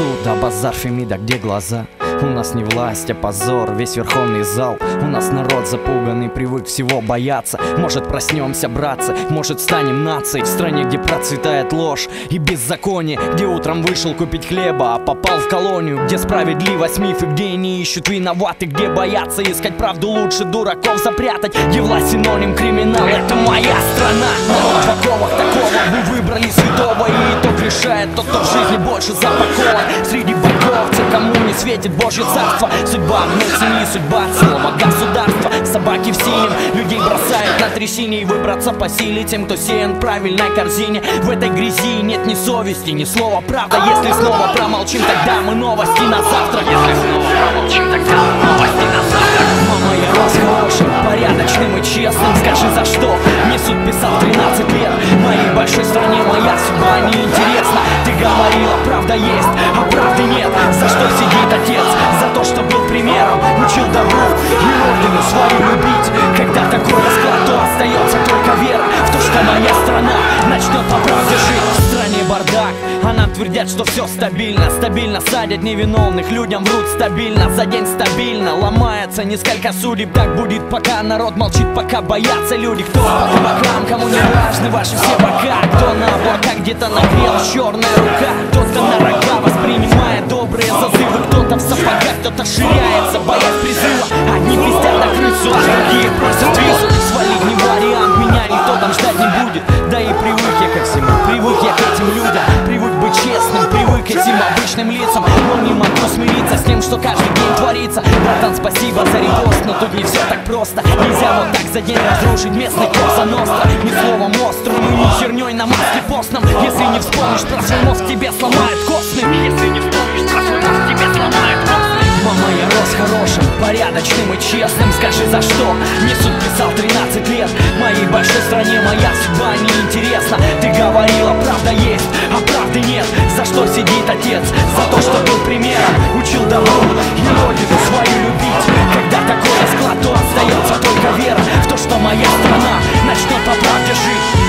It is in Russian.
суд, а базар Фемида, где глаза? У нас не власть, а позор, весь верховный зал. У нас народ запуганный, привык всего бояться. Может проснемся, братцы, может станем нацией. В стране, где процветает ложь и беззаконие Где утром вышел купить хлеба, а попал в колонию Где справедливость мифы, где не ищут виноваты Где боятся искать правду лучше дураков запрятать. Где власть синоним криминал, это моя страна. Народ в оковах такого, вы выбрали святого И итог решает тот, кто в жизни больше запакован Среди богов, те, кому не светит Божье царство. Судьба одной семьи, судьба целого государства Собаки в синем, людей бросают на трясине И выбраться по силе тем, кто сеян в правильной корзине. В этой грязи нет ни совести, ни слова правда Если снова промолчим, тогда мы новости на завтра. Если снова промолчим, тогда мы новости порядочным и честным Скажи, за что? Мне суд писал 13 лет. Моей большой стране моя судьба неинтересна. Ты говорила, правда есть, нам твердят, что все стабильно Стабильно садят невиновных, людям врут стабильно За день стабильно, ломается несколько судеб Так будет, пока. Народ молчит, пока боятся люди. Кто по бокам, кому не важны ваши все бока. Кто на облака где-то нагрел черная рука. Кто-то на рога воспринимает добрые зазывы. Кто-то в сапогах, кто-то ширяется, боясь призыва. Одни пиздят на крысу, а другие просят визу. Свалить не этим обычным лицам. Но не могу смириться с тем, что каждый день творится. Братан, спасибо за репост, но тут не все так просто. Нельзя вот так за день разрушить местный Коза Ностра Ни словом острым и ни херней на маске постном. Если не вспомнишь про свой мозг, тебе сломают костный Если не вспомнишь про свой мозг, тебе сломают костный Мама, я рос хорошим, порядочным и честным. Скажи, за что? Мне суд писал 13 лет. Моей большой стране моя судьба неинтересна сидит отец За то, что был примером, учил добру И родину свою любить. Когда такой расклад, то остается только вера В то, что моя страна начнет по правде жить.